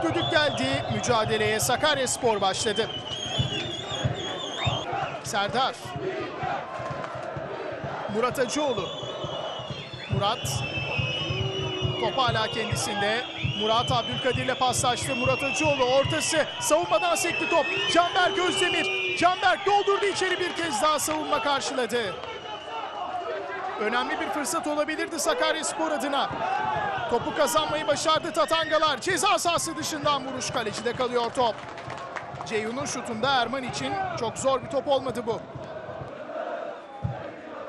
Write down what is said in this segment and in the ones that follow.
İlk düdük geldi. Mücadeleye Sakaryaspor başladı. Serdar. Murat Acıoğlu. Murat. Top hala kendisinde. Murat Abdülkadir'le paslaştı. Murat Acıoğlu ortası. Savunmadan sekti top. Canberk Özdemir. Canberk doldurdu içeri bir kez daha savunma karşıladı. Önemli bir fırsat olabilirdi Sakaryaspor adına. Topu kazanmayı başardı Tatangalar. Ceza sahası dışından vuruş kalecide kalıyor top. Ceyhun'un şutunda Erman için çok zor bir top olmadı bu.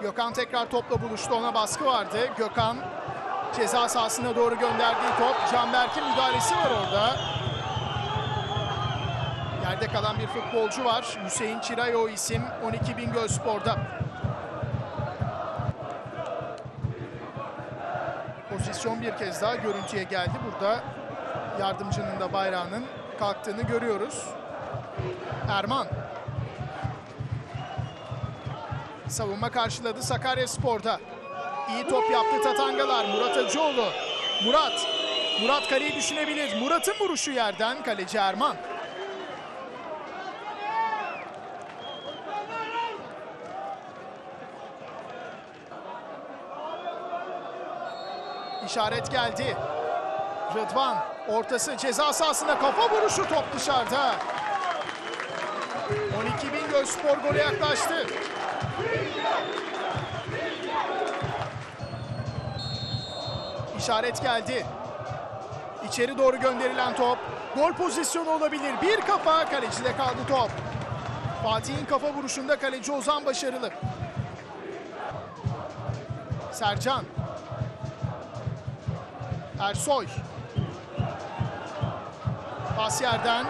Gökhan tekrar topla buluştu. Ona baskı vardı. Gökhan ceza sahasına doğru gönderdiği top. Canberk'in müdahalesi var orada. Yerde kalan bir futbolcu var. Hüseyin Çiray o isim. 12 Bingöl Spor'da. Pozisyon bir kez daha görüntüye geldi. Burada yardımcının da bayrağının kalktığını görüyoruz. Erman. Savunma karşıladı Sakaryaspor'da. İyi top yaptı Tatangalar. Murat Acıoğlu. Murat. Murat kaleyi düşünebilir. Murat'ın vuruşu yerden kaleci Erman. İşaret geldi. Rıdvan ortası ceza sahasında kafa vuruşu top dışarıda. 12 Bingöl Spor gole yaklaştı. İşaret geldi. İçeri doğru gönderilen top. Gol pozisyonu olabilir. Bir kafa kalecide kaldı top. Fatih'in kafa vuruşunda kaleci Ozan başarılı. Sercan. Ersoy. Pas yerden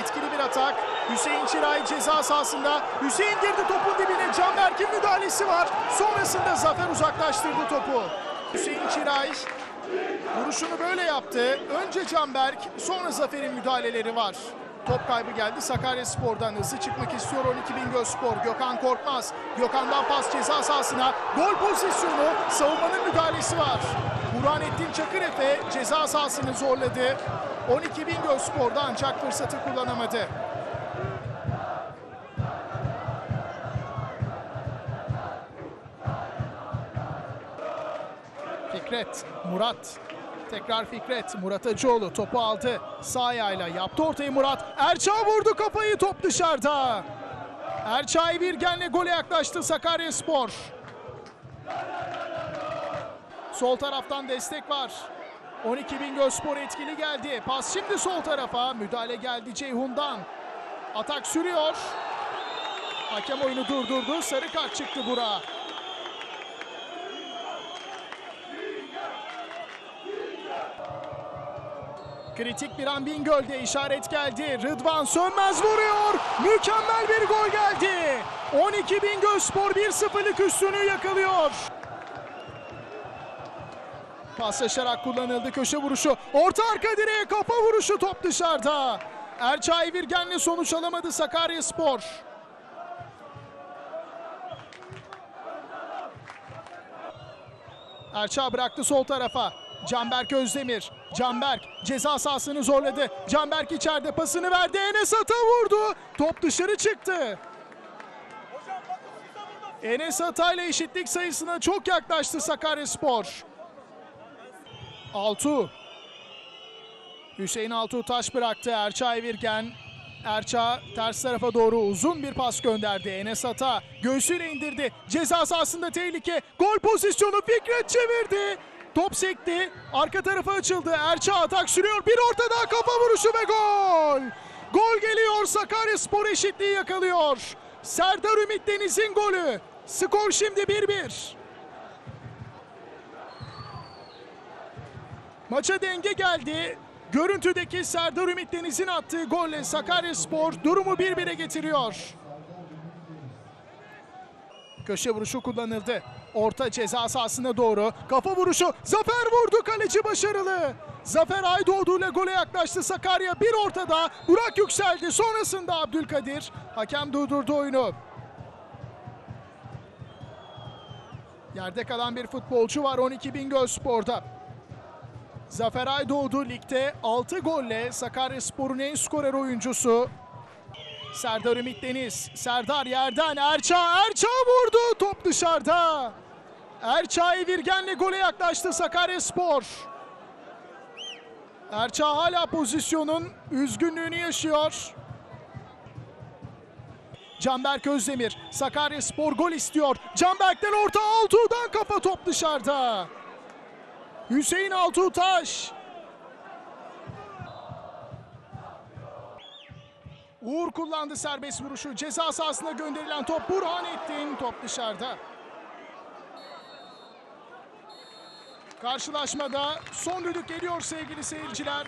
etkili bir atak. Hüseyin Çiray ceza sahasında. Hüseyin girdi topun dibine. Canberk'in müdahalesi var. Sonrasında Zafer uzaklaştırdı topu. Hüseyin Çiray vuruşunu böyle yaptı. Önce Canberk, sonra Zafer'in müdahaleleri var. Top kaybı geldi Sakaryaspor'dan. Hızlı çıkmak istiyor 12 Bingöl Spor. Gökhan Korkmaz. Gökhan'dan pas ceza sahasına. Gol pozisyonu. Savunmanın müdahalesi var. Burhanettin Çakırefe ceza sahasını zorladı. 12 Bingöl Spor'da ancak fırsatı kullanamadı. Fikret, Murat. Tekrar Fikret, Murat Acıoğlu topu aldı. Sağ ayağıyla yaptı ortayı Murat. Erçağ vurdu kafayı top dışarıda. Erçağ Virgen'le gole yaklaştı Sakaryaspor. Sol taraftan destek var. 12 Bingöl Spor etkili geldi. Pas şimdi sol tarafa. Müdahale geldi Ceyhun'dan. Atak sürüyor. Hakem oyunu durdurdu. Sarı kart çıktı Burak'a. Kritik bir an Bingöl'de işaret geldi. Rıdvan Sönmez vuruyor. Mükemmel bir gol geldi. 12 Bingöl Spor 1-0'lık üstünü yakalıyor. Paslaşarak kullanıldı köşe vuruşu. Orta arka direğe kafa vuruşu top dışarıda. Erçay Virgen'le sonuç alamadı Sakaryaspor. Erçağ bıraktı sol tarafa. Canberk Özdemir. Canberk ceza sahasını zorladı. Canberk içeride pasını verdi. Enes Ata vurdu. Top dışarı çıktı. Enes Ata ile eşitlik sayısına çok yaklaştı Sakaryaspor. Altu. Hüseyin Altu taş bıraktı. Erçağ Virgen. Erçağ ters tarafa doğru uzun bir pas gönderdi. Enes Ata göğsüyle indirdi. Ceza sahasında tehlike. Gol pozisyonu Fikret çevirdi. Top sekti. Arka tarafa açıldı. Erçağ atak sürüyor. Bir orta daha kafa vuruşu ve gol. Gol geliyor. Sakaryaspor eşitliği yakalıyor. Serdar Ümit Deniz'in golü. Skor şimdi 1-1. Maça denge geldi. Görüntüdeki Serdar Ümit Deniz'in attığı golle Sakaryaspor durumu 1-1'e getiriyor. Köşe vuruşu kullanıldı. Orta ceza sahasına doğru. Kafa vuruşu. Zafer vurdu. Kaleci başarılı. Zafer Aydoğdu ile gole yaklaştı Sakarya. Bir ortada. Burak yükseldi. Sonrasında Abdülkadir. Hakem durdurdu oyunu. Yerde kalan bir futbolcu var 12 Bingöl Spor'da. Zafer Aydoğdu ligde 6 golle Sakaryaspor'un en skorer oyuncusu. Serdar Ümit Deniz. Serdar yerden Erçağ. Erçağ vurdu. Top dışarıda. Erçağ Evirgen'le gole yaklaştı Sakaryaspor. Erçağ hala pozisyonun üzgünlüğünü yaşıyor. Canberk Özdemir. Sakaryaspor gol istiyor. Canberk'ten orta Altuğ'dan kafa top dışarıda. Hüseyin Altuğ Taş. Uğur kullandı serbest vuruşu. Ceza sahasına gönderilen top Burhanettin. Top dışarıda. Karşılaşmada son düdük geliyor sevgili seyirciler.